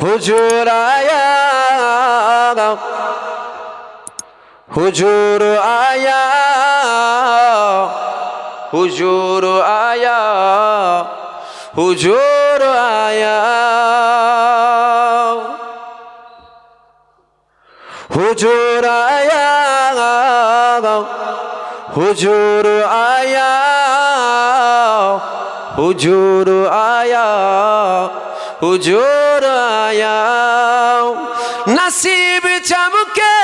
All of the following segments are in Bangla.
হুজুর আয়া হুজুর আয়া হুজুর আয়া হুজুর আয়া হুজুর আয়া হুজুর আয়া হুজুর আয়া হুজুর আয়া नसीब चमके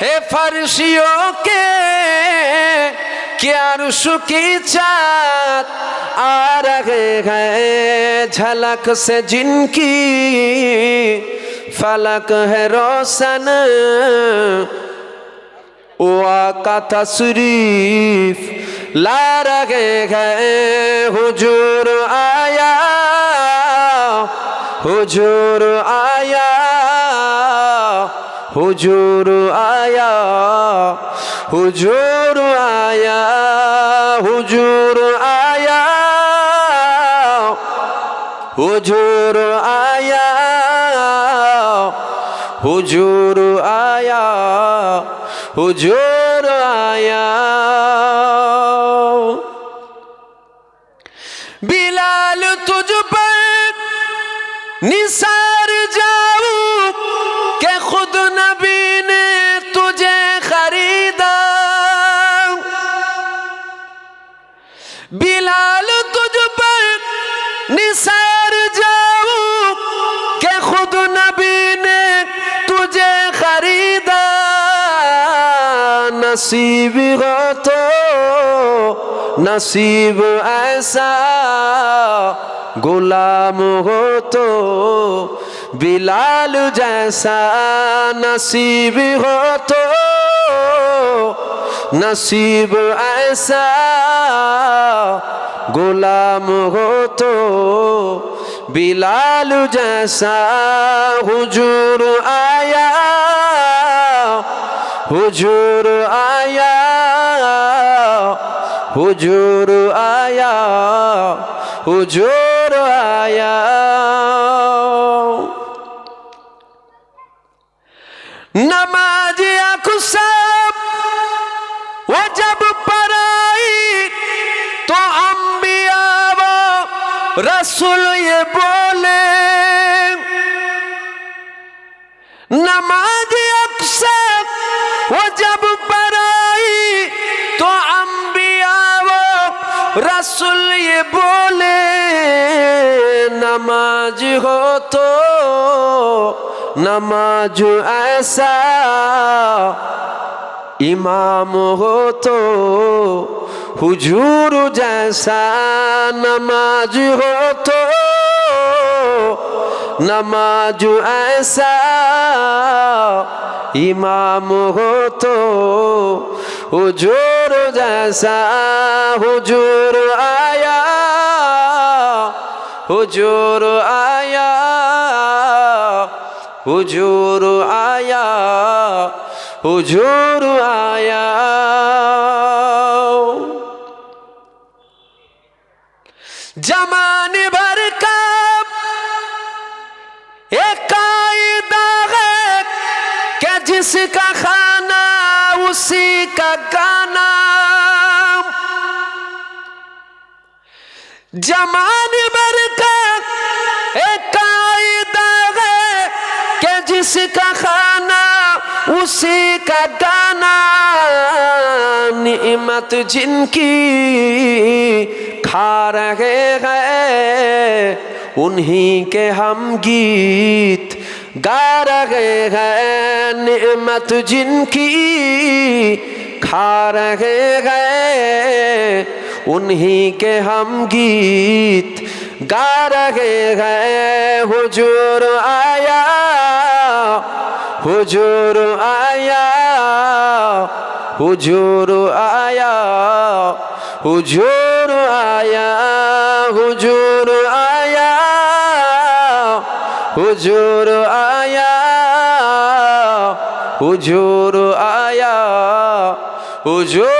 हे फर्शियों के क्या रुशु की चाँद आ रहे हैं झलक से जिनकी फलक है रोशन हुआ का तशरीफ ला रहे हैं हुजूर आया হুজুর আয়া হুজুর আয়া হুজুর আয়া হুজুর আয়া হুজুর আয়া হুজুর আয়া হুজুর निसार जाऊं के खुद नबी ने तुझे खरीदा बिलाल तुझ पर निसार जाऊं के खुद नबी ने तुझे खरीदा नसीब हो तो नसीब ऐसा गुलाम हो तो बिलाल जैसा नसीब हो तो नसीब ऐसा गुलाम हो तो बिलाल जैसा हुजूर आया हुजूर आया हुजूर आया हुजूर আয়া নামাজি আকুসাব ওয়াজাব পরাই তো আম্বিয়া রসুল এ বলে নামাজ আকসার ওয়াজাব পরাই তো আম্বিয়া রসুল এ বলে নামাজ হতো, নামাজ ऐसा ইমাম হতো, হুজুর जैसा নামাজ হতো, নামাজ ऐसा ইমাম হতো, হুজুর जैसा হুজুর आया हुजूर आया हुजूर आया हुजूर आया जमाने भर का एक कायदा है कि जिसका खाना उसी का गाना जमाने भर का एक कायदा है कि जिसका खाना, उसी का गाना निमत जिनकी खा रहे हैं, उन्हीं के हम गीत गा रहे हैं। निमत जिनकी खा रहे हैं उन्हीं के हम गीत गा रहे हैं हुजूर आया हुजूर आया हुजूर आया हुजूर आया हुजूर आया हुजूर आया हुजूर आया हुजूर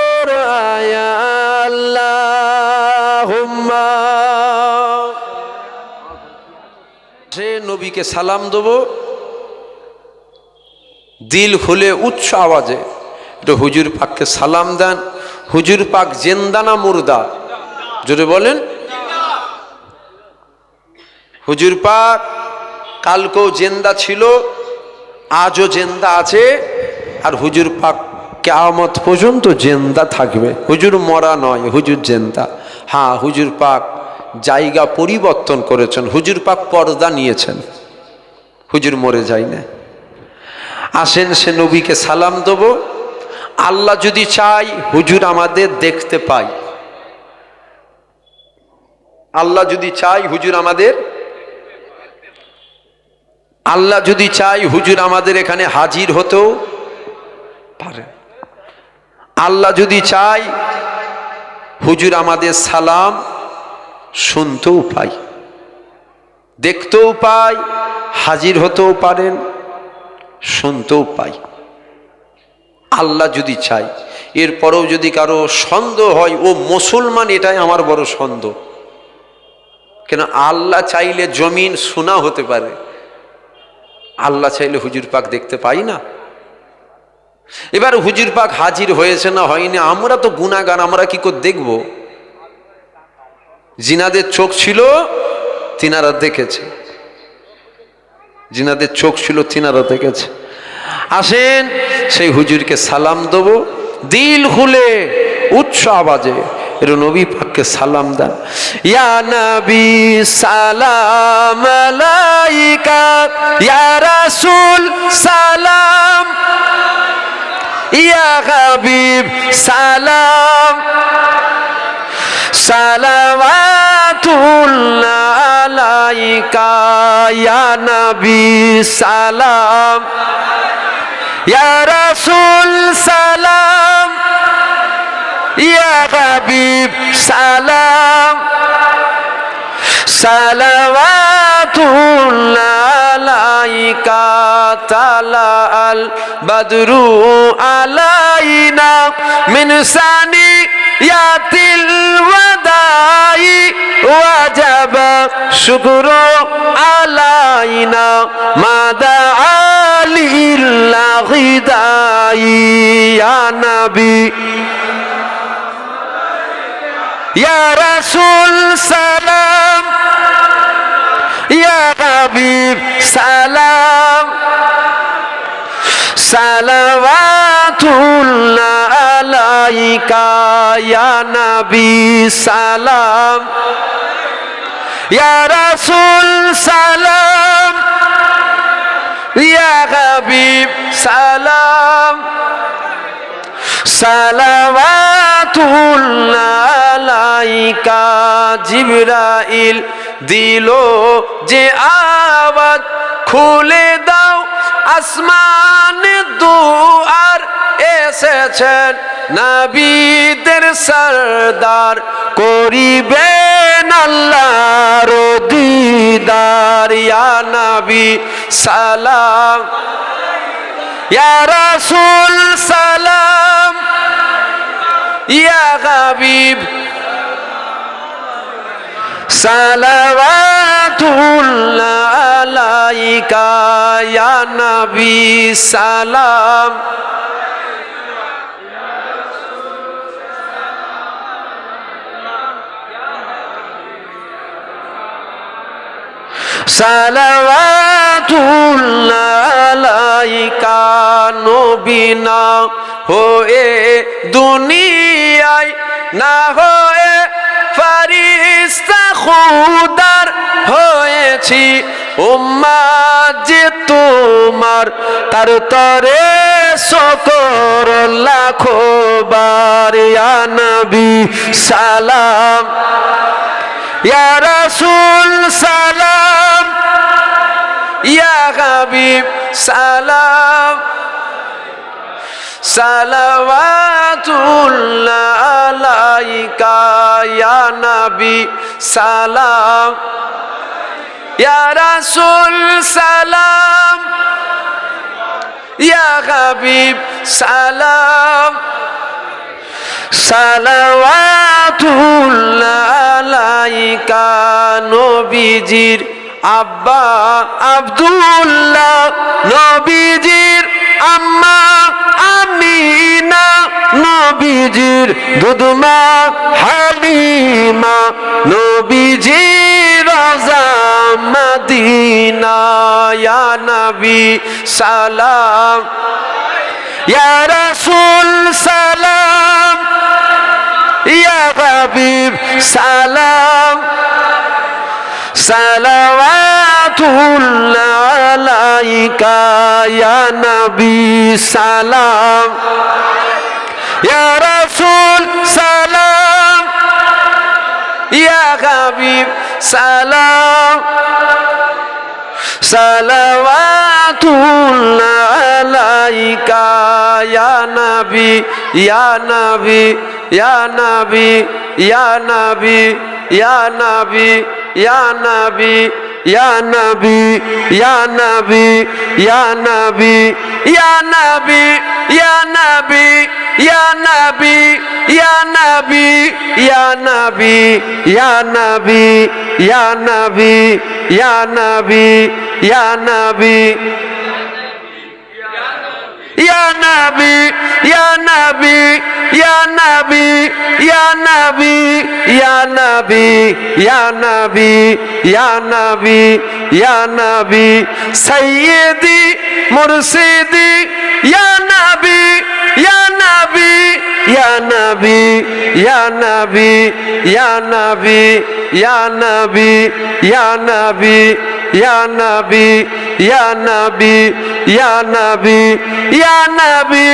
নবীকে সালাম দেব। দিল খুলে উচ্চ আওয়াজে এটা হুজুর পাককে সালাম দেন। হুজুর পাক জেন্দানা মুর্দা? জোরে বলেন। হুজুর পাক, কালকেও জেন্দা ছিল, আজও জেন্দা আছে, আর হুজুর পাক কেয়ামত পর্যন্ত জেন্দা থাকবে। হুজুর মরা নয়, হুজুর জেন্দা। হ্যাঁ হুজুর পাক জায়গা পরিবর্তন করেছেন। হুজুর পাক পর্দা নিয়েছেন। হুজুর মরে যায় না। আসেন সে নবীকে সালাম দেব। আল্লাহ যদি চাই হুজুর আমাদের দেখতে পাই আল্লাহ যদি চাই হুজুর আমাদের আল্লাহ যদি চাই হুজুর আমাদের এখানে হাজির হতেও পারে। আল্লাহ যদি চাই হুজুর আমাদের সালাম শুনতেও পাই। দেখতেও পাই, হাজির হতেও পারেন, শুনতেও পাই। আল্লাহ যদি চাই এরপরেও যদি কারও সন্দেহ হয়, ও মুসলমান, এটাই আমার বড় সন্দেহ। কেন আল্লাহ চাইলে জমিন শোনা হতে পারে। আল্লাহ চাইলে হুজুর পাক দেখতে পাই না। এবার হুজুর পাক হাজির হয়েছে না হয়নি, আমরা তো গুণাগান আমরা কি করে দেখব? জিনাদের চোখ ছিল তিনারা দেখেছে। জিনাদের চোখ ছিল তিনারা দেখেছে। আসেন সেই হুজুরকে সালাম দেব। দিল খুলে উচ্চ আওয়াজে এর নবী পাককে সালাম দেন। ইয়া নবী সালাম আলাইকা, ইয়া রাসূল সালাম, ইয়া হাবিব সালাম। সালাওয়াতুল্লাহ আলাইকা, ইয়া নবী, সালাম। ইয়া রাসূল, সালাম। ইয়া হাবিব, সালাম। সালাওয়াতুল্লাহ আলাইকা, তালা আল বদরু আলাইনা মিন সানি শুকরু আলাইনা, মাদা আলিল্লাহি দাই ইয়া নবী। ইয়া রাসূল সালাম, ইয়া হাবিব সালাম। সালাওয়াতুল্লাহ আলাইকা, ইয়া নবী সালাম। ইয়া সালাম, ইয়া হাবিব সালাম সালাওয়াতুল্লাহ আলাইকা, জিবরাইল দিল যে আওয়াজ, খুলে দাও আসমান দুয়ার, এসেছেন নবীদের সরদার করিবেন আল্লাহর দিদার, ইয়া নবী সালাম। ইয়া রাসূল সালাম। ইয়া হাবিব। সালাওয়াতুল্লাহ আলাইকা, ইয়া নবী সালাম। সালাওয়াতুল্লাহ আলাইকা নবীনা, হয়ে দুনিয়ায় না হয়ে ফারিস্তা খুদার হয়েছি। উম্মা যে তোমার, তার তরে সকর লাখো বার নবী সালাম। ইয়া রাসূল সালাম। ইয়া হাবিব সালাম সালাওয়াতুল্লাহ আলাইকা ইয়া নবী সালাম ইয়া রাসূল সালাম ইয়া হাবিব সালাম সালাওয়াতুল্লাহ আলাইকা নবীজির আব্বা আব্দুল্লাহ, নবীজির আম্মা, আমিনা, নবীজির দুদমা, হালিমা, নবীজির রাজা মদিনা ইয়া নবী সালাম। ইয়া রাসূল সালাম, ইয়া হাবিব সালাম। সালাওয়াতুল্লাহ আলাইকা, ইয়া নবী সালাম। ইয়া রাসূল সালাম। ইয়া হাবিব সালাম। সালাওয়াতুল্লাহ আলাইকা ইয়া নবী ইয়া নবী ইয়া নবী ইয়া নবী। ইয়া নবী ইয়া নবী ইয়া নবী ইয়া নবী ইয়া নবী ইয়া নবী ইয়া নবী ইয়া নবী ইয়া নবী ইয়া নবী ইয়া নবী ইয়া নবী ইয়া নবী ইয়া নবী ইয়া নবী ইয়া নবী ইয়া নবী ইয়া ইয়া নবী ইয়া নবী ইয়া নবী সাইয়্যিদি মুরশিদি ইয়া নবী ইয়া নবী ইয়া নবী ইয়া নবী ইয়া নবী ইয়া নবী ইয়া নবী ইয়া নবী ইয়া নবী ইয়া নবী ইয়া নবী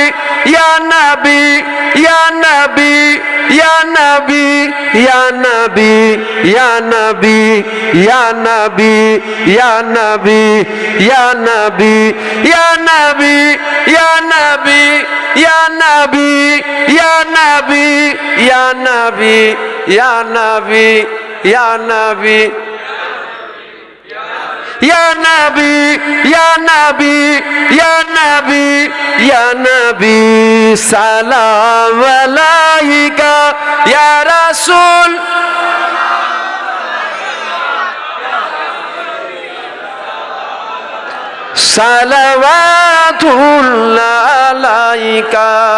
ইয়া নবী ইয়া নবী ইয়া নবী ইয়া নবী ইয়া নবী ইয়া নবী ইয়া নবী ইয়া নবী ইয়া নবী ইয়া নবী ইয়া নবী ইয়া নবী ইয়া নবী ইয়া নবী ইয়া নবী ইয়া নবী ইয়া নবী ইয়া নবী ইয়া নবী সালাম আলাইকা ইয়া রাসূল সালাওয়াতুল্লাহ আলাইকা